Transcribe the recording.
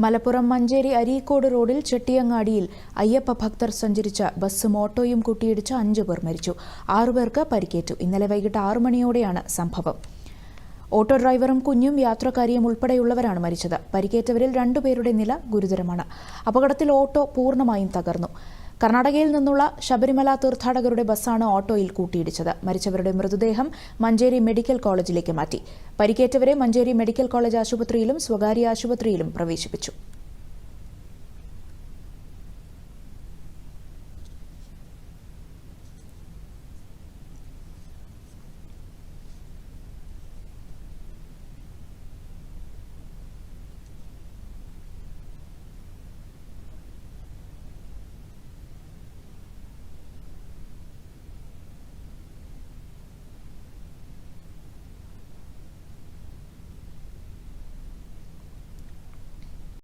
മലപ്പുറം മഞ്ചേരി അരീക്കോട് റോഡിൽ ചെട്ടിയങ്ങാടിയിൽ അയ്യപ്പ ഭക്തർ സഞ്ചരിച്ച ബസ്സും ഓട്ടോയും കൂട്ടിയിടിച്ച് അഞ്ചു പേർ മരിച്ചു. ആറുപേർക്ക് പരിക്കേറ്റു. ഇന്നലെ വൈകിട്ട് ആറു മണിയോടെയാണ് സംഭവം. ഓട്ടോ ഡ്രൈവറും കുഞ്ഞും യാത്രക്കാരിയും ഉൾപ്പെടെയുള്ളവരാണ് മരിച്ചത്. പരിക്കേറ്റവരിൽ രണ്ടുപേരുടെ നില ഗുരുതരമാണ്. അപകടത്തിൽ ഓട്ടോ പൂർണമായും തകർന്നു. കർണാടകയിൽ നിന്നുള്ള ശബരിമല തീർത്ഥാടകരുടെ ബസ്സാണ് ഓട്ടോയിൽ കൂട്ടിയിടിച്ചത്. മരിച്ചവരുടെ മൃതദേഹം മഞ്ചേരി മെഡിക്കൽ കോളേജിലേക്ക് മാറ്റി. പരിക്കേറ്റവരെ മഞ്ചേരി മെഡിക്കൽ കോളേജ് ആശുപത്രിയിലും സ്വകാര്യ ആശുപത്രിയിലും പ്രവേശിപ്പിച്ചു.